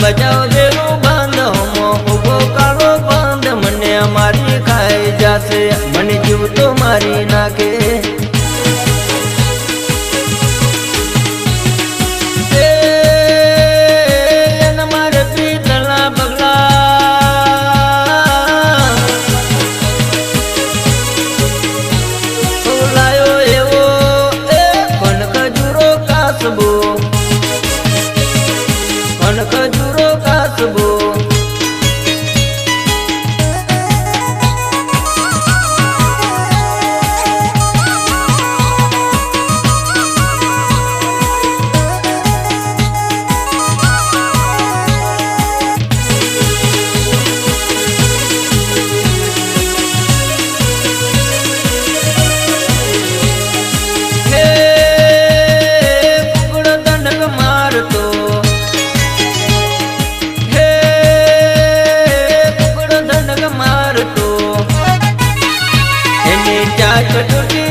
બજાવ દેવું બંધ હોમો ઊભો મને મારી ખાઈ જશે. મને જીવ તો મારી નાખે. Señor